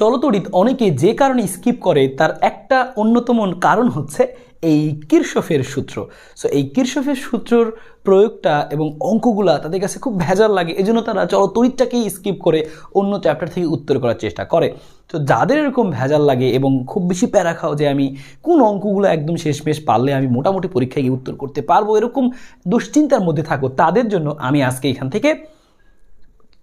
চলতরিত অনেকে যে কারণে স্কিপ করে, তার একটা অন্যতম কারণ হচ্ছে এই কিরশফের সূত্র। সো এই কিরশফের সূত্রর প্রয়োগটা এবং অঙ্কগুলা তাদের কাছে খুব ভেজাল লাগে, এজন্য তারা চলতরিতটাকেই স্কিপ করে অন্য চ্যাপ্টার থেকে উত্তর করার চেষ্টা করে। তো যাদের এরকম ভেজাল লাগে এবং খুব বেশি প্যারা খাও যে আমি কোন অঙ্কগুলো একদম শেষমেশ পারলে আমি মোটামুটি পরীক্ষায় গিয়ে উত্তর করতে পারব, এরকম দুশ্চিন্তার মধ্যে থাকো, তাদের জন্য আমি আজকে এখান থেকে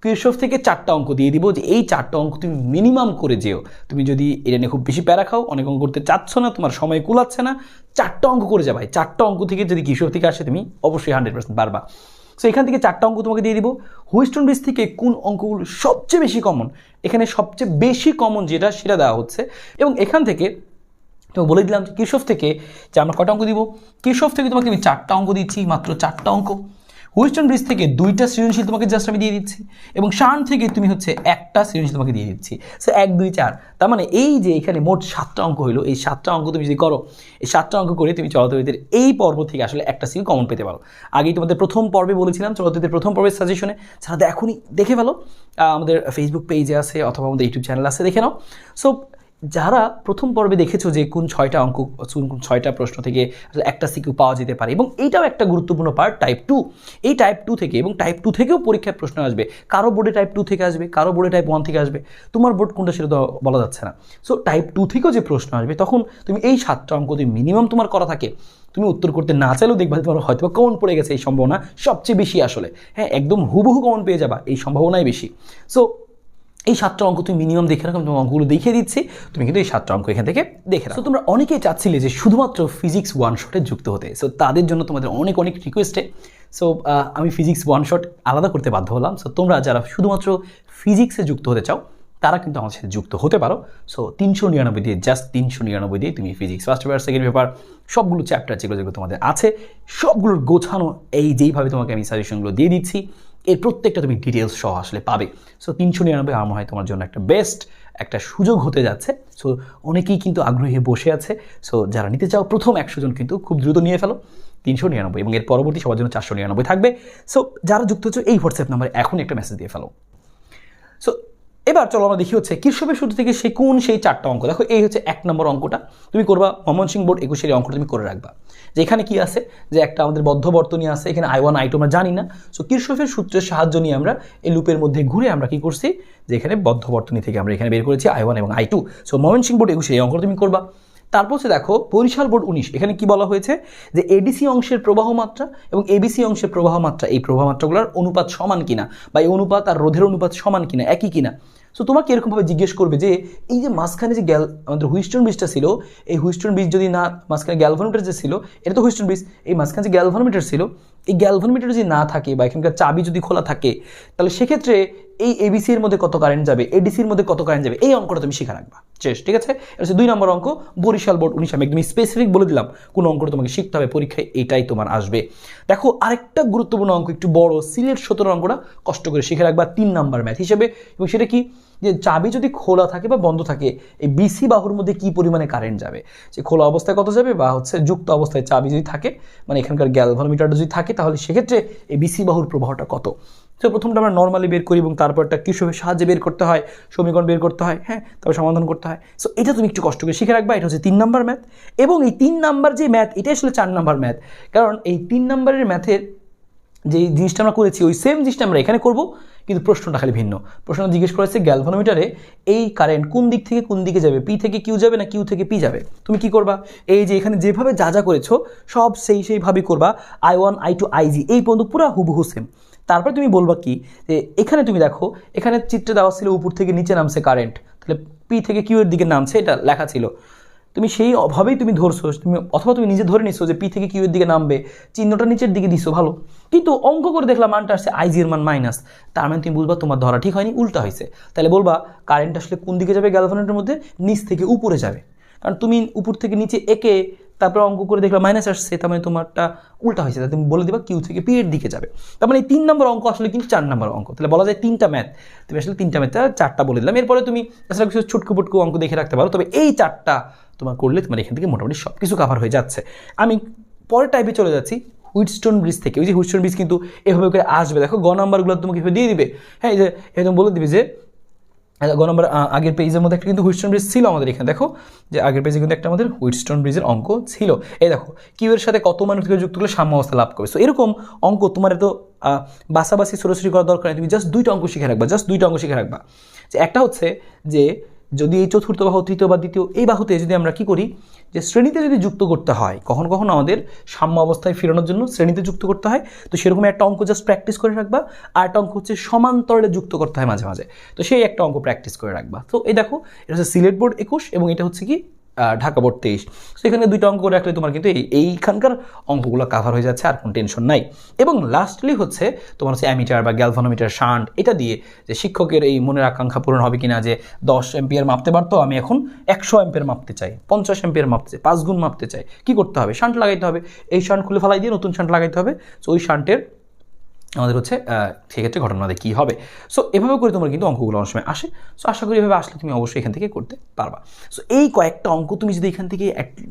কৃষক থেকে চারটা অঙ্ক দিয়ে দিব যে এই চারটা অঙ্ক তুমি মিনিমাম করে যেও। তুমি যদি এটা নিয়ে খুব বেশি প্যারা খাও, অনেক অঙ্ক করতে চাচ্ছ না, তোমার সময় কুলাচ্ছে না, চারটা অঙ্ক করে যাবে। চারটা অঙ্ক থেকে যদি কৃষক থেকে আসে, তুমি অবশ্যই হান্ড্রেড পার্সেন্ট পারবা সো এখান থেকে চারটা অঙ্ক তোমাকে দিয়ে দিব। হুইস্টন ব্রিজ থেকে কোন অঙ্কগুলো সবচেয়ে বেশি কমন এখানে সবচেয়ে বেশি কমন যেটা, সেটা দেওয়া হচ্ছে। এবং এখান থেকে তো বলে দিলাম যে কৃষক থেকে যে আমরা কটা অঙ্ক দিব? কৃষক থেকে তোমাকে আমি চারটা অঙ্ক দিচ্ছি, মাত্র চারটা অঙ্ক। হুইস্টন ব্রিজ থেকে দুইটা সৃজনশীল তোমাকে জাস্ট আমি দিয়ে দিচ্ছি এবং শান থেকে তুমি হচ্ছে একটা সৃজনশীল তোমাকে দিয়ে দিচ্ছি। সো এক, দুই, চার। তার মানে এই যে এখানে মোট সাতটা অঙ্ক হলো এই সাতটা অঙ্ক তুমি যদি করো, এই সাতটা অঙ্ক করে তুমি চলতবিদের এই পর্ব থেকে আসলে একটা সিল কমন পেতে পারো। আগেই তোমাদের প্রথম পর্বে বলেছিলাম চলতবিদের প্রথম পর্বের সাজেশনে যারা দেখুনি দেখে ফেলো। আমাদের ফেসবুক পেজে আছে অথবা আমাদের ইউটিউব চ্যানেল আছে, দেখে নাও। সো যারা প্রথম পর্বে দেখেছ যে কোন ছয়টা অঙ্ক, কোন ছয়টা প্রশ্ন থেকে একটা সিকিউ পাওয়া যেতে পারে এবং এইটাও একটা গুরুত্বপূর্ণ পার্ট টাইপ টু এই টাইপ টু থেকে এবং টাইপ টু থেকেও পরীক্ষায় প্রশ্ন আসবে। কারও বোর্ডে টাইপ টু থেকে আসবে, কারও বোর্ডে টাইপ ওয়ান থেকে আসবে। তোমার বোর্ড কোনটা সেটা তো বলা যাচ্ছে না। সো টাইপ টু থেকেও যে প্রশ্ন আসবে, তখন তুমি এই সাতটা অঙ্ক যদি মিনিমাম তোমার করা থাকে। তুমি উত্তর করতে না চাইলেও দেখবা তোমার হয়তো কমন পড়ে গেছে এই সম্ভাবনা সবচেয়ে বেশি আসলে। হ্যাঁ একদম হুবহু কমন পেয়ে যাবা, এই সম্ভাবনাই বেশি। সো এই সাতটা অঙ্ক তুমি মিনিমাম দেখে রাখো তোমার অঙ্কগুলো দেখিয়ে দিচ্ছি। তুমি কিন্তু এই সাতটা অঙ্ক এখান থেকে দেখে রাখো। তোমরা অনেকেই চাচ্ছিলে যে শুধুমাত্র ফিজিক্স ওয়ান শটে যুক্ত হতে। সো তাদের জন্য তোমাদের অনেক অনেক রিকোয়েস্টে সো আমি ফিজিক্স ওয়ান শট আলাদা করতে বাধ্য হলাম। সো তোমরা যারা শুধুমাত্র ফিজিক্সে যুক্ত হতে চাও, তারা কিন্তু আমার সাথে যুক্ত হতে পারো। সো তিনশো নিরানব্বই দিয়ে জাস্ট তিনশো নিরানব্বই দিয়ে তুমি physics first paper second paper সবগুলো চ্যাপ্টার যেগুলো যেগুলো তোমাদের আছে, সবগুলোর গোছানো এই যেইভাবে তোমাকে আমি সাজেশনগুলো দিয়ে দিচ্ছি। এর প্রত্যেকটা তুমি ডিটেলস সহ আসলে পাবে। সো তিনশো নিরানব্বই আমার হয় তোমার জন্য একটা বেস্ট একটা সুযোগ হতে যাচ্ছে। সো অনেকেই কিন্তু আগ্রহী বসে আছে। সো যারা নিতে চাও, প্রথম একশো জন কিন্তু খুব দ্রুত নিয়ে ফেলো। তিনশো নিরানব্বই এবং এর পরবর্তী সবার জন্য চারশো নিরানব্বই থাকবে। সো যারা যুক্ত হচ্ছে, এই হোয়াটসঅ্যাপ নাম্বারে এখন একটা মেসেজ দিয়ে ফেলো। সো এবার চলো আমরা দেখি হচ্ছে কৃষকের সূত্র থেকে সে কোন সেই চারটা অঙ্ক। দেখো, এই হচ্ছে এক নম্বর অঙ্কটা। তুমি করবা মমন সিং বোর্ড, একুশের অঙ্কটা তুমি করে রাখবা। যে এখানে কি আছে? যে একটা আমাদের বদ্ধ বর্তনী আছে, এখানে আই ওয়ান আই টু আমরা জানি না। সো কৃষকের সূত্রের সাহায্য নিয়ে আমরা এই লুপের মধ্যে ঘুরে আমরা কি করছি? যে এখানে বদ্ধ বর্তনী থেকে আমরা এখানে বের করেছি আই ওয়ান এবং I two so মমন Singh board, একুশের এই অঙ্কটা তুমি করবা। তারপর হচ্ছে দেখো বরিশাল বোর্ড উনিশ। এখানে কি বলা হয়েছে? যে এডিসি অংশের প্রবাহ মাত্রা এবং এবিসি অংশের প্রবাহ মাত্রা, এই প্রবাহ মাত্রাগুলোর অনুপাত সমান কিনা বা এই অনুপাত আর রোধের অনুপাত সমান কিনা, একই কিনা? সো তোমাকে এরকমভাবে জিজ্ঞেস করবে যে এই যে মাঝখানে যে গ্যাল আমাদের হুইস্টন ব্রিজটা ছিল, এই হুইস্টন ব্রিজ যদি না মাঝখানে গ্যালভানোমিটার যে ছিল, এটা তো হুইস্টন ব্রিজ। এই মাঝখানে যে গ্যালভানোমিটার ছিল, এই গ্যালভানোমিটার যদি না থাকে বা এখানকার চাবি যদি খোলা থাকে, তাহলে সেক্ষেত্রে এই এবিসি এর মধ্যে কত কারেন্ট যাবে? এডিসির মধ্যে কত কারেন্ট যাবে? এই অঙ্কটা তুমি শিখে রাখবা। শেষ, ঠিক আছে? এটা দুই নম্বর অঙ্ক। বরিশাল বোর্ড উনিশ আমি একদম স্পেসিফিক বলে দিলাম। কোন অঙ্কটা তোমাকে শিখতে হবে পরীক্ষায়, এটাই তোমার আসবে। দেখো, আরেকটা গুরুত্বপূর্ণ অঙ্ক, একটু বড়, সিলেট সতেরো অঙ্কটা কষ্ট করে শিখে রাখবা। তিন নাম্বার ম্যাথ হিসেবে। এবং সেটা কি? যে চাবি যদি খোলা থাকে বা বন্ধ থাকে, এই বিসি বাহুর মধ্যে কি পরিমাণে কারেন্ট যাবে? যে খোলা অবস্থায় কত যাবে? বা হচ্ছে যুক্ত অবস্থায় চাবি যদি থাকে মানে এখানকার গ্যালভানোমিটারটা যদি থাকে, তাহলে সেক্ষেত্রে এই বিসি বাহুর প্রবাহটা কত? তো প্রথমটা আমরা নর্মালি বের করি এবং তারপর একটা কৃষকের সাহায্যে বের করতে হয় সমীকরণ বের করতে হয় হ্যাঁ তবে সমাধান করতে হয়। সো এটা তুমি একটু কষ্ট করে শিখে রাখবা, এটা হচ্ছে তিন নাম্বার ম্যাথ এবং এই তিন নাম্বার যে ম্যাথ এটাই আসলে চার নাম্বার ম্যাথ কারণ এই তিন নাম্বারের ম্যাথের যে জিনিসটা আমরা করেছি, ওই সেম জিনিসটা আমরা এখানে করব, কিন্তু প্রশ্নটা খালি ভিন্ন। প্রশ্নটা জিজ্ঞেস করেছে গ্যালভানোমিটারে এই কারেন্ট কোন দিক থেকে কোন দিকে যাবে? পি থেকে কিউ যাবে না কিউ থেকে পি যাবে? তুমি কি করবা? এই যে এখানে যেভাবে যা যা করেছ, সব সেই সেইভাবেই করবা I one I two I G এই পর্যন্ত পুরো হুবহু সেম তারপরে তুমি বলবা কি, যে এখানে তুমি দেখো, এখানে চিত্রে দেওয়া ছিল উপর থেকে নিচে নামছে কারেন্ট তাহলে পি থেকে কিউ এর দিকে নামছে, এটা লেখা ছিল। তুমি সেই অভাবেই তুমি ধরছো, তুমি অথবা তুমি নিজে ধরে নিছো যে পি থেকে কিউ এর দিকে নামবে, চিহ্নটা নিচের দিকে দিছো, ভালো। কিন্তু অঙ্ক করে দেখলাম মানটা আসছে আইজি এর মান মাইনাস তার মানে তুমি বুঝবা তোমার ধরা ঠিক হয়নি, উল্টা হয়েছে। তাহলে বলবা কারেন্ট আসলে কোন দিকে যাবে গ্যালভানেটের মধ্যে? নিচ থেকে উপরে যাবে। কারণ তুমি উপর থেকে নিচে একে তারপরে অঙ্ক করে দেখলাম মাইনাস আসছে, তার মানে তোমারটা উল্টা হয়েছে। তুমি বলে দিবা কিউ থেকে পি এর দিকে যাবে। তার মানে এই তিন নম্বর অঙ্ক আসলে কিন্তু চার নম্বর অঙ্ক। তাহলে বলা যায় তিনটা ম্যাথ তুমি আসলে তিনটা ম্যাথ চারটা বলে দিলাম। এরপরে তুমি আসলে কিছু ছুটকু পুটকু অঙ্ক দেখে রাখতে পারো। তবে এই চারটা তোমার করলে তোমার এখান থেকে মোটামুটি সব কিছু কাভার হয়ে যাচ্ছে। আমি পরের টাইপে চলে যাচ্ছি হুইটস্টোন ব্রিজ থেকে। ওই যে হুইটস্টোন ব্রিজ কিন্তু এভাবে করে আসবে। দেখো গ নাম্বারগুলো তোমাকে এভাবে দিয়ে দিবে। হ্যাঁ এই যে এ তুমি বলে দিবে যে গ নম্বর আগের পেজের মধ্যে একটা কিন্তু হুইটস্টোন ব্রিজ ছিল আমাদের এখানে। দেখো যে আগের পেজে কিন্তু একটা আমাদের হুইটস্টোন ব্রিজের অঙ্ক ছিল। এই দেখো কিউয়ের সাথে কত মানুষ থেকে যুক্ত করলে সাম্য অবস্থা লাভ করবে? সো এরকম অঙ্ক তোমার তো আহ, বাসাবাসি সরাসরি করার দরকার নেই। তুমি জাস্ট দুইটা অঙ্ক শিখে রাখবা জাস্ট দুইটা অঙ্ক শিখে রাখবা। যে একটা হচ্ছে যে যদি এই চতুর্থ বাহু, তৃতীয় বা দ্বিতীয় এই বাহুতে যদি আমরা কি করি, যে শ্রেণীতে যদি যুক্ত করতে হয়, কখন কখন আমাদের সাম্য অবস্থায় ফেরানোর জন্য শ্রেণীতে যুক্ত করতে হয়, তো সেরকম একটা অঙ্ক জাস্ট প্র্যাকটিস করে রাখবা, আর একটা অঙ্ক হচ্ছে সমান্তরে যুক্ত করতে হয় মাঝে মাঝে। তো সেই একটা অঙ্ক প্র্যাকটিস করে রাখবা। তো এই দেখো, এটা হচ্ছে সিলেট বোর্ড একুশ, এবং এটা হচ্ছে কি ঢাকা বোর্ড তেইশ। তো এখানে দুইটা অঙ্ক করে রাখলে তোমার কিন্তু এই, এইখানকার অঙ্কগুলো কাভার হয়ে যাচ্ছে, আর কোনো টেনশন নাই। এবং লাস্টলি হচ্ছে তোমার হচ্ছে অ্যামিটার বা গ্যালভানোমিটার শান্ট এটা দিয়ে যে শিক্ষকের এই মনের আকাঙ্ক্ষা পূরণ হবে কিনা, যে দশ এম্পিয়ার মাপতে পারতো, আমি এখন একশো এম্পিয়ার মাপতে চাই, পঞ্চাশ এম্পিয়ার মাপতে চাই পাঁচ গুণ মাপতে চাই। কি করতে হবে? শান্ট লাগাইতে হবে। এই শান্ট খুলে ফেলাই দিয়ে নতুন শান্ট লাগাইতে হবে। তো ওই শান্টের আমাদের হচ্ছে সেক্ষেত্রে ঘটনাতে কী হবে? সো এভাবে করে তোমার কিন্তু অঙ্কগুলো অনেক সময় আসে। সো আশা করি এভাবে আসলে তুমি অবশ্যই এখান থেকে করতে পারবা। সো এই কয়েকটা অঙ্ক তুমি যদি এখান থেকে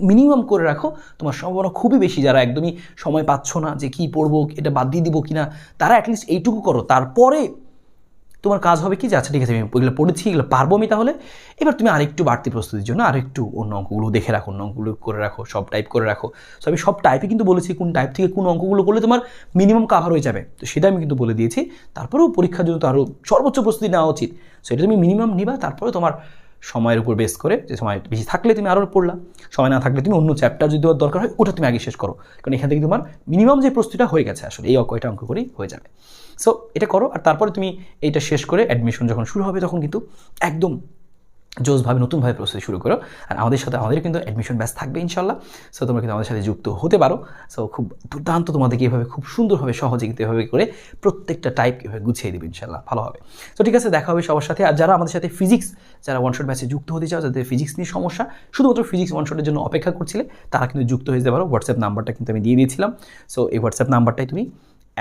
মিনিমাম করে রাখো, তোমার সম্ভাবনা খুবই বেশি। যারা একদমই সময় পাচ্ছ না যে কী পড়ব, এটা বাদ দিয়ে দিব কিনা, তারা অ্যাটলিস্ট এইটুকু করো। তারপরে তোমার কাজ হবে কি যে আচ্ছা ঠিক আছে, আমি ওইগুলো পড়েছি, এগুলো পারব আমি তাহলে। এবার তুমি আরেকটু বাড়তি প্রস্তুতির জন্য আরেকটু অন্য অঙ্কগুলো দেখে রাখো, অন্য অঙ্কগুলো করে রাখো, সব টাইপ করে রাখো। সো আমি সব টাইপে কিন্তু বলেছি, কোন টাইপ থেকে কোন অঙ্কগুলো করলে তোমার মিনিমাম কাভার হয়ে যাবে। তো সেটা আমি কিন্তু বলে দিয়েছি। তারপরেও পরীক্ষার জন্য তো আরও সর্বোচ্চ প্রস্তুতি নেওয়া উচিত। সো এটা তুমি মিনিমাম নিবা তারপরে তোমার সময়ের উপর বেস করে যে সময় বেশি থাকলে তুমি আরও পড়লা, সময় না থাকলে তুমি অন্য চ্যাপ্টার যদি তোমার দরকার হয়, ওটা তুমি আগে শেষ করো। কারণ এখান থেকে তোমার মিনিমাম যে প্রস্তুতিটা হয়ে গেছে আসলে, এই কয়টা অঙ্ক করেই হয়ে যাবে। সো এটা করো আর তারপরে তুমি এটা শেষ করে অ্যাডমিশন যখন শুরু হবে, তখন কিন্তু একদম জোসভাবে, নতুনভাবে প্রস্তুতি শুরু করো। আর আমাদের সাথে, আমাদের কিন্তু অ্যাডমিশন ব্যাচ থাকবে ইনশাল্লাহ সো তোমরা কিন্তু আমাদের সাথে যুক্ত হতে পারো। সো খুব দুর্দান্ত তোমাদেরকে এভাবে খুব সুন্দরভাবে সহজে কিন্তু এভাবে করে প্রত্যেকটা টাইপ এভাবে গুছিয়ে দেবে ইনশাল্লাহ ভালো হবে। তো ঠিক আছে, দেখা হবে সবার সাথে। আর যারা আমাদের সাথে ফিজিক্স যারা ওয়ান শট ব্যাচে যুক্ত হতে চাও, যাদের ফিজিক্স নিয়ে সমস্যা, শুধুমাত্র ফিজিক্স ওয়ান শটের জন্য অপেক্ষা করছিলে, তারা কিন্তু যুক্ত হয়ে যেতে পারো। হোয়াটসঅ্যাপ নাম্বারটা কিন্তু আমি দিয়ে দিয়েছিলাম। সো এই হোয়াটসঅ্যাপ নাম্বারটাই তুমি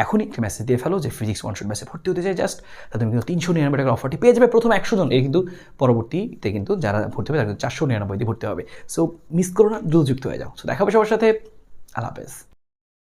এখনই একটা মেসেজ দিয়ে ফেলো যে ফিজিক্স ওয়ান ব্যাচে ভর্তি হতে চাই জাস্ট তুমি কিন্তু তিনশো নিরানব্বই টাকার অফারটি পেয়ে যাবে প্রথম একশো জন। এই কিন্তু পরবর্তীতে কিন্তু যারা ভর্তি হবে তারা কিন্তু চারশো নিরানব্বই দিয়ে ভর্তি হবে। সো মিস করো না দ্রুত যুক্ত হয়ে যাও। সো দেখা হবে সবার সাথে। আল্লাহ হাফেজ।